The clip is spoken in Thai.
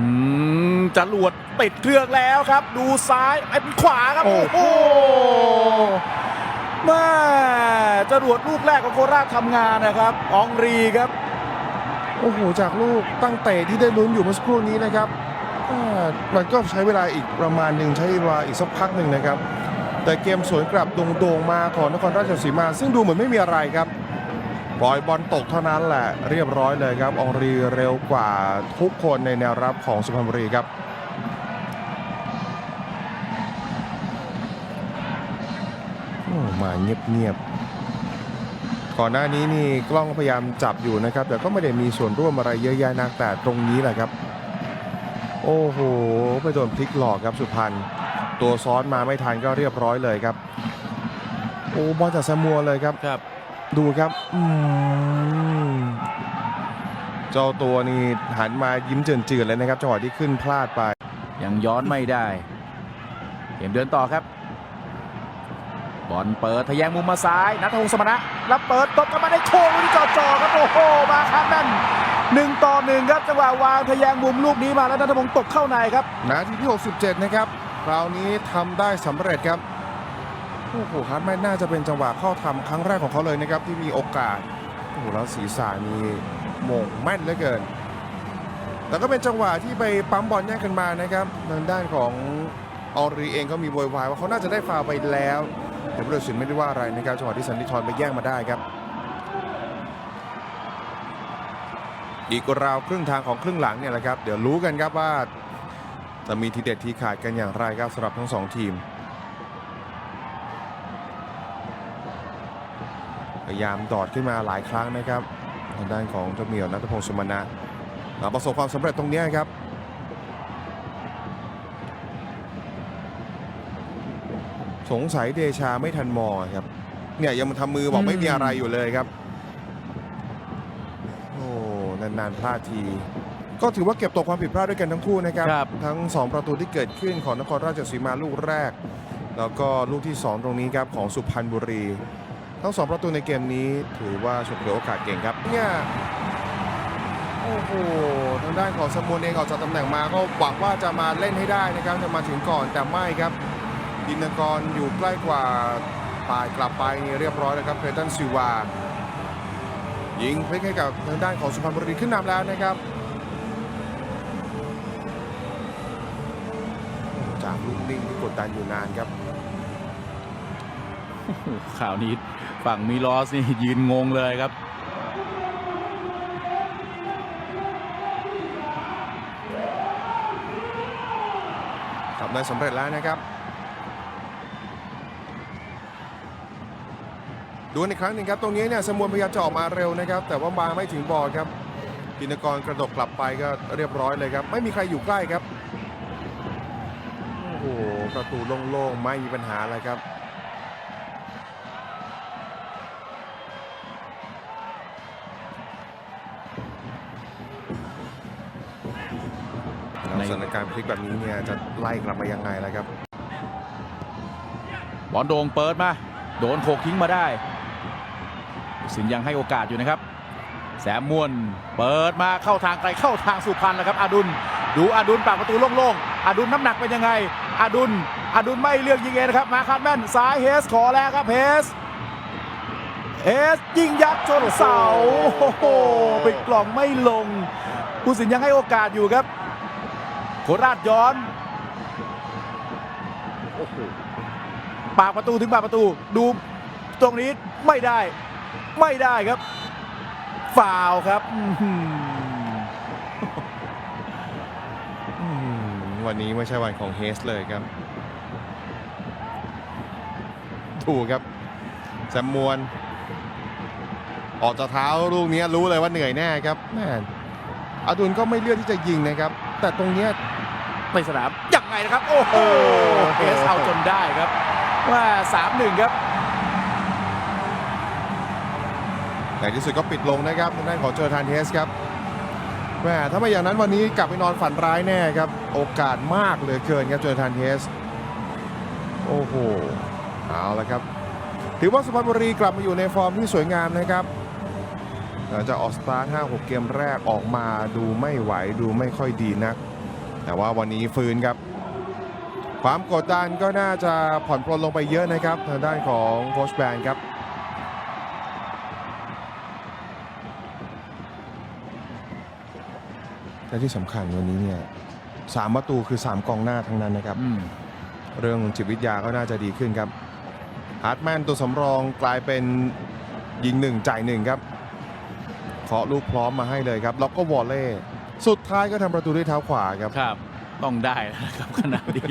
อืมจรวดติดเครื่องแล้วครับ ดูซ้ายไอ้เป็นขวาครับ โอ้โอ้โหโหแม่จรวดลูกแรกของโคราชทำงานนะครับ อองรีครับ โอ้โห จากลูกตั้งเตะที่ได้ลุ้นอยู่เมื่อสักครู่นี้นะครับอ่ามันก็ใช้เวลาอีกประมาณหนึ่งใช้เวลาอีกสักพักหนึ่งนะครับ แต่เกมสวนกลับโด่งๆมาของนครราชสีมา ซึ่งดูเหมือนไม่มีอะไรครับ ปล่อยบอลตกเท่านั้นแหละเรียบร้อยเลยครับองรีเร็วกว่าทุกคนในแนวรับของสุพรรณบุรีครับมาเงียบๆก่อนหน้านี้นี่กล้องพยายามจับอยู่นะครับ แต่ก็ไม่ได้มีส่วนร่วมอะไรเยอะแยะนักแต่ตรงนี้แหละครับ โอ้โหไปโดนพลิกหลอกครับสุพรรณตัวซ้อนมาไม่ทันก็เรียบร้อยเลยครับ โอ้บอลจากแซมมัวเลยครับครับ ดูครับอืมเจ้าตัวนี่หันมายิ้มเจือนๆเลยนะครับจังหวะที่ขึ้นพลาดไป ยังย้อนไม่ได้เกมเดินต่อครับบอลเปิดทะแยงมุมมาซ้ายนัทพงศ์สมณะแล้วเปิดตบกันมาได้โค้งลูกนี้จ่อๆครับโอ้โหมาครับนั่นหนึ่งต่อหนึ่งครับจังหวะวางทะแยงมุมลูกนี้มาแล้วนัทพงศ์ตกเข้าในครับนาทีที่ 67 นะครับคราวนี้ทำได้สำเร็จครับ โอ้โหฮาร์ดแมนน่าจะเป็นจังหวะเข้าทำครั้งแรกของเขาเลยนะครับที่มีโอกาสโอ้โหแล้วศีรษะนี่มงแม่นเหลือเกิน แล้วก็เป็นจังหวะที่ไปปั๊มบอลแย่งกันมานะครับทางด้านของออรีเองก็มีโวยวายว่าเขาน่าจะได้ฟาวไปแล้วแต่ผู้ตัดสินไม่ได้ว่าอะไรนะครับจังหวะที่สันติธรไปแย่งมาได้ครับ อีกราวครึ่งทางของครึ่งหลังเนี่ยแหละครับ เดี๋ยวรู้กันครับว่าจะมีทีเด็ดทีขาดกันอย่างไรครับสำหรับทั้งสองทีม พยายามดอดขึ้นมาหลายครั้งนะครับทางด้านของเจ้าเหมียวนัทพงศ์สุมนะมาประสบความสำเร็จตรงเนี้ยครับสงสัยเดชาไม่ทันมองครับ เนี่ยยังทำมือบอกไม่มีอะไรอยู่เลยครับ โอ้นานๆพลาดที ก็ถือว่าเก็บตกความผิดพลาดด้วยกันทั้งคู่นะครับครับทั้ง 2 ประตูที่เกิดขึ้นของนครราชสีมาลูกแรก แล้วก็ลูกที่ 2 ตรงนี้ครับของสุพรรณบุรี ทั้ง2ประตูในเกมนี้ถือว่าฉกฉวยโอกาสเก่งครับเนี่ยโอ้โหทางด้านของสมุนเองออกจากตำแหน่งมาก็หวังว่าจะมาเล่นให้ได้นะครับจะมาถึงก่อนแต่ไม่ครับดินกรอยู่ใกล้กว่าปลายกลับไปนี่เรียบร้อยแล้วครับเพตันซิวายิงพลิกให้กับทางด้านของสุพรรณบุรีขึ้นนำแล้วนะครับจากลูกนิ่งที่กดดันอยู่นานครับข่าวนี้ ฝั่งมิลอสนี่ยืนงงเลยครับ ทำได้สำเร็จแล้วนะครับ ดูอีกครั้งหนึ่งครับ ตรงนี้เนี่ยสมวนพยายามจะออกมาเร็วนะครับ แต่ว่ามาไม่ถึงบอลครับกินกรกระดกกลับไปก็เรียบร้อยเลยครับ ไม่มีใครอยู่ใกล้ครับ โอ้โหประตูโล่งๆ ไม่มีปัญหาอะไรครับ แล้วสถานการณ์พลิกแบบนี้เนี่ยจะไล่กลับมายังไงล่ะครับ บอลโด่งเปิดมา โดนโขกทิ้งมาได้ สินยังให้โอกาสอยู่นะครับ แสมมวนเปิดมาเข้าทางไกลเข้าทางสุพรรณแล้วครับอดุล ดูอดุลปากประตูโล่งๆอดุลน้ำหนักเป็นยังไงอดุลอดุลไม่เลือกยิงเองนะครับ มาคัดแม่นซ้ายเฮสขอแล้วครับเฮสเฮสยิงยัดชนเสาโอ้โหปิดกล่องไม่ลงผู้สินยังให้โอกาสอยู่ครับโค ราชย้อนโอ้โหปากประตูถึงปากประตู ดูตรงนี้ไม่ได้ ไม่ได้ครับฟาวครับวันนี้ไม่ใช่วันของเฮสเลยครับ ถูกครับแซมมวน ออกจากเท้าลูกนี้รู้เลยว่าเหนื่อยแน่ครับแม่อดุลก็ไม่เลือกที่จะยิงนะครับ แต่ตรงเนี้ยในสนามยังไงนะครับ โอ้โหเฮสเอาจนได้ครับว่าสามหนึ่งครับในที่สุดก็ปิดลงนะครับทางด้านของเจอทานเทสครับแม่ถ้าไม่อย่างนั้นวันนี้กลับไปนอนฝันร้ายแน่ครับ โอกาสมากเหลือเกินครับเจอทานเทส โอ้โห เอาละครับ ถือว่าสุพรรณบุรีกลับมาอยู่ในฟอร์มที่สวยงามนะครับ หลังจากออกสตาร์ท5-6 เกมแรกออกมาดูไม่ไหวดูไม่ค่อยดีนัก แต่ว่าวันนี้ฟื้นครับ ความกดดันก็น่าจะผ่อนปลนลงไปเยอะนะครับ ทางด้านของโค้ชแบนครับและที่สำคัญวันนี้เนี่ยสามประตูคือ 3 กองหน้าทั้งนั้นนะครับอืมเรื่องจิตวิทยาก็น่าจะดีขึ้นครับฮาร์ดแมนตัวสำรองกลายเป็นยิงหนึ่งจ่ายหนึ่งครับ เคาะลูกพร้อมมาให้เลยครับ แล้วก็วอลเล่สุดท้ายก็ทำประตูด้วยเท้าขวาครับ ครับ ต้องได้นะครับขนาดนี้